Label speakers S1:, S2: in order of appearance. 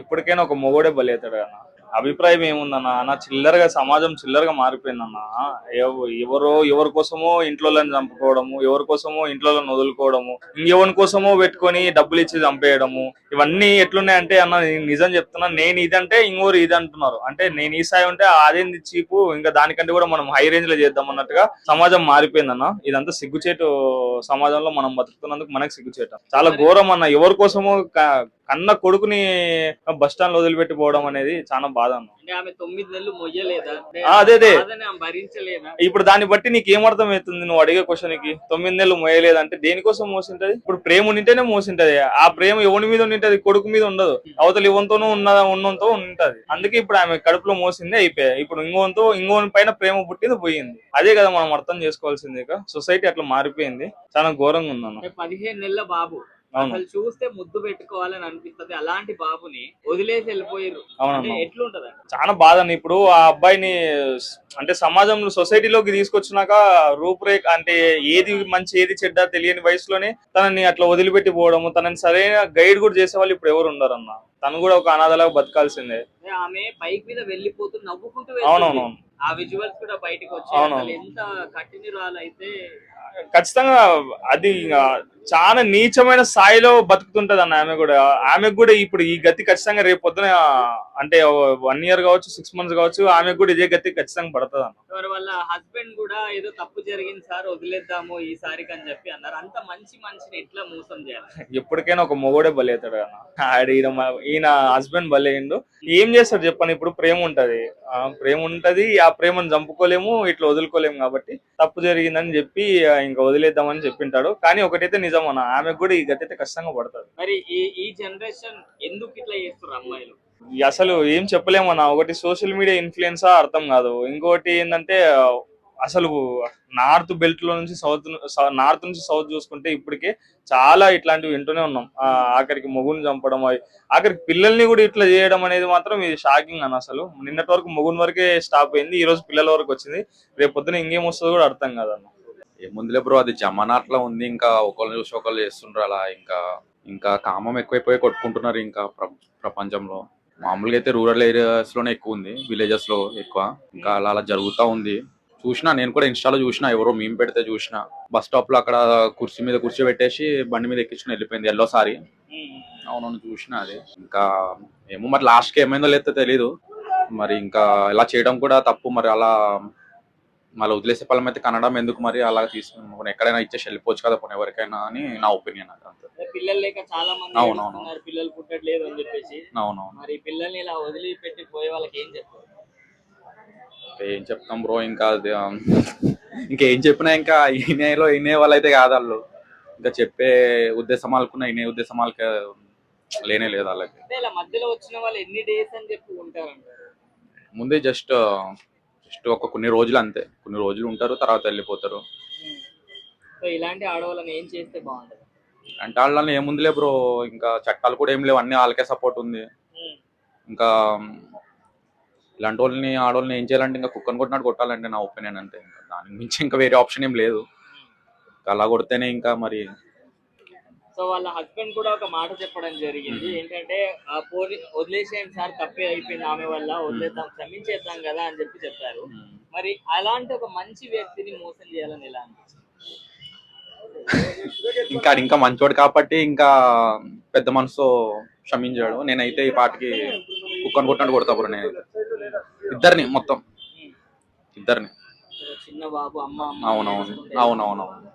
S1: ఎప్పటికైనా ఒక మొగోడే బలవుతాడు అన్న. అభిప్రాయం ఏముందన్న? అన్న చిల్లరగా సమాజం చిల్లరగా మారిపోయిందన్న. ఎవరో ఎవరి కోసమో ఇంట్లో చంపుకోవడము ఎవరి కోసమో ఇంట్లో వదులుకోవడము ఇంకెవరి కోసమో పెట్టుకొని డబ్బులు ఇచ్చి చంపేయడము ఇవన్నీ ఎట్లున్నాయంటే అన్న నిజం చెప్తున్నా. నేను ఇదంటే ఇంకోరు ఇది అంటున్నారు. అంటే నేను ఈ స్థాయి ఉంటే అదేంది చీపు? ఇంకా దానికంటే కూడా మనం హై రేంజ్లో చేద్దాం అన్నట్టుగా సమాజం మారిపోయిందన్న. ఇదంతా సిగ్గుచేటు సమాజంలో మనం బతుకుతున్నందుకు మనకు సిగ్గుచేట. చాలా ఘోరం అన్న. ఎవరి కోసమో కన్న కొడుకుని బస్ స్టాండ్లో వదిలిపెట్టి పోవడం అనేది చాలా బాధ అదే, ఇప్పుడు దాన్ని బట్టి నీకు ఏమర్థం అవుతుంది? నువ్వు అడిగే క్వశ్చన్కి తొమ్మిది నెలలు మోయలేదంటే దేనికోసం మోసింటది? ఇప్పుడు ప్రేమ ఉంటేనే మోసింటది. ఆ ప్రేమ ఎవరి మీద ఉంటది కొడుకు మీద ఉండదు. అవతల ఇవ్వంతోనూ ఉన్న ఉన్నంతో ఉంటది. అందుకే ఇప్పుడు ఆమె కడుపులో మోసిందే అయిపోయాయి ఇప్పుడు ఇంకోతో ఇంకోని పైన ప్రేమ పుట్టింది పోయింది. అదే కదా మనం అర్థం చేసుకోవాల్సింది ఇక. సొసైటీ అట్లా మారిపోయింది. చాలా ఘోరంగా ఉందన్న.
S2: పదిహేను నెలల బాబు. అసలు చూస్తే ముద్దు పెట్టుకోవాలని అనిపిస్తది. అలాంటి బాబుని వదిలేసి వెళ్ళిపోయారు ఎట్లుంటది
S1: చాలా బాధ అన్న ఇప్పుడు ఆ అబ్బాయిని అంటే సమాజంలో సొసైటీలోకి తీసుకొచ్చినాక రూపురేఖ అంటే ఏది మంచి ఏది చెడ్డ తెలియని వయసులోనే తనని అట్లా వదిలిపెట్టి పోవడము తనని సరైన గైడ్ కూడా చేసే వాళ్ళు ఇప్పుడు ఎవరు ఉండరు అన్న తను కూడా ఒక అనాథలాగా బతకాల్సిందే.
S2: ఆమె బైక్ మీద వెళ్ళిపోతూ నవ్వుకుంటూ.
S1: అవునవును
S2: ఆ విజువల్స్ కూడా బయటకు వచ్చాయి. అసలు ఎంత కఠినరాలు అయితే
S1: ఖచ్చితంగా అది చాలా నీచమైన స్థాయిలో బతుకుతుంటది అన్న ఆమె కూడా. ఆమెకు కూడా ఇప్పుడు ఈ గతి ఖచ్చితంగా రేపు పొద్దున అంటే వన్ ఇయర్ కావచ్చు సిక్స్ మంత్స్ కావచ్చు ఆమెకు కూడా ఇదే గతి ఖచ్చితంగా పడుతుంది అన్న
S2: వాళ్ళ హస్బెండ్ కూడా ఏదో తప్పు జరిగింది సార్ వదిలేద్దాము ఈసారికి అని చెప్పి అన్నారు. అంత మంచి మనిషిని ఎట్లా మోసం చేయాలి?
S1: ఎప్పటికైనా ఒక మొగోడే బలవుతాడు అన్న. ఆడ ఈయన ఈయన హస్బెండ్ బలయ్యిండు ఏం చేస్తాడు చెప్పండి ఇప్పుడు ప్రేమ ఉంటది. ఆ ప్రేమ ఉంటది ఆ ప్రేమను చంపుకోలేము ఇట్లా వదులుకోలేము కాబట్టి తప్పు జరిగిందని చెప్పి ఇంకా వదిలేద్దామని చెప్పింటాడు. కానీ ఒకటైతే నిజం అన్న. ఆమెకు కూడా ఈ గతి అయితే కష్టంగా పడుతుంది.
S2: మరి ఈ ఈ జనరేషన్ ఎందుకు ఇట్లా చేస్తారు అమ్మాయిలు?
S1: అసలు ఏం చెప్పలేమన్న ఒకటి సోషల్ మీడియా ఇన్ఫ్లుయెన్సా అర్థం కాదు. ఇంకోటి ఏంటంటే అసలు నార్త్ బెల్ట్లో నుంచి సౌత్ నార్త్ నుంచి సౌత్ చూసుకుంటే ఇప్పటికే చాలా ఇట్లాంటివి వింటూనే ఉన్నాం. ఆఖరికి మొగుని చంపడం అవి ఆఖరికి పిల్లల్ని కూడా ఇట్లా చేయడం అనేది మాత్రం ఇది షాకింగ్ అని అసలు. నిన్నటి వరకు మొగుని వరకే స్టాప్ అయింది. ఈ రోజు పిల్లల వరకు వచ్చింది. రేపు పొద్దున ఇంకేం వస్తుందో కూడా అర్థం కాదన్న.
S3: ఏముందిలే బ్రో అది జమానాట్లో ఉంది ఇంకా ఒకళ్ళు చూసి ఒకళ్ళు చేస్తుండ్రు అలా ఇంకా ఇంకా కామం ఎక్కువైపోయి కొట్టుకుంటున్నారు ఇంకా ప్ర- ప్రపంచంలో. మామూలుగా అయితే రూరల్ ఏరియాస్లోనే ఎక్కువ ఉంది విలేజెస్లో ఎక్కువ. ఇంకా అలా అలా జరుగుతూ ఉంది. చూసినా నేను కూడా ఇన్స్టాలో చూసినా ఎవరో మేము పెడితే చూసిన. బస్ స్టాప్లో అక్కడ కుర్చీ మీద కుర్చీ పెట్టేసి బండి మీద ఎక్కించుకుని వెళ్ళిపోయింది ఎల్లో సారి అవునవును చూసిన అది. ఇంకా ఏమో మరి లాస్ట్కి ఏమైందో లేదో తెలీదు. మరి ఇంకా ఇలా చేయడం కూడా తప్పు మరి అలా మళ్ళీ వదిలేసే పళ్ళం అయితే కనడం ఎందుకు మరి? అలా తీసుకుని ఎక్కడైనా ఇచ్చేసి వెళ్ళిపోవచ్చు కదా పోనీ ఎవరికైనా అని నా ఒపీనియన్ అది అంతే.
S2: అంటే పిల్లలు లేక చాలా మంది
S3: అవునవును.
S2: పిల్లలు పుట్టట్లేదు అని చెప్పేసి.
S3: అవునవును.
S2: మరి పిల్లల్ని ఇలా వదిలిపెట్టి పోయే వాళ్ళకి ఏం చెప్తారు
S3: ఏం చెప్తాం బ్రో ఇంకా ఇంకేం చెప్పినా ఇంకా ఇనేలో ఇనే వాళ్ళు అయితే కాదు వాళ్ళు. ఇంకా చెప్పే ఉద్దేశం వాళ్ళకున్న ఇనే ఉద్దేశం వాళ్ళకి లేనే లేదు వాళ్ళకి.
S2: అంటే ఇలా మధ్యలో వచ్చిన వాళ్ళు ఎన్ని డేస్ అని చెప్పి ఉంటారంటారు
S3: ముందే జస్ట్ జస్ట్ ఒక కొన్ని రోజులు అంతే. కొన్ని రోజులు ఉంటారు తర్వాత వెళ్ళిపోతారు.
S2: సో ఇలాంటి ఆడవాళ్ళని ఏం చేస్తే బాగుంటది?
S3: అంటే వాళ్ళని ఏముందిలే బ్రో ఇంకా చట్టాలు కూడా ఏం లేవు. అన్ని వాళ్ళకే సపోర్ట్ ఉంది. ఇంకా ఇలాంటి వాళ్ళని ఆడవాళ్ళని ఏం చేయాలంటే ఇంకా కుక్కని కొట్టినట్టు కొట్టాలంటే నా ఒపీనియన్ అంటే ఇంకా దానికి మించి ఇంకా వేరే ఆప్షన్ ఏం లేదు. ఇంకా అలా కొడితేనే ఇంకా మరి
S2: సో వాళ్ళ హస్బెండ్ కూడా ఒక మాట చెప్పడం జరిగింది. ఏంటంటే ఆ పోలి వదిలేసేయండి సార్ తప్పే అయిపోయింది ఆమె వల్ల వదిలేద్దాం క్షమించేద్దాం కదా అని చెప్పి చెప్పారు. మరి అలాంటి ఒక మంచి వ్యక్తిని మోసం చేయాలని ఎలా అనిపిస్తుంది?
S3: ఇంకా ఇంకా మంచోడు కాబట్టి ఇంకా పెద్ద మనసు క్షమించాడు. నేనైతే ఈ పాటికి కుక్కని కొట్టినట్టు కొడతా బ్రో నేనైతే ఇద్దరిని మొత్తం. ఇద్దరిని.
S2: చిన్న బాబు అమ్మ
S3: అవునవును. అవునవునవును.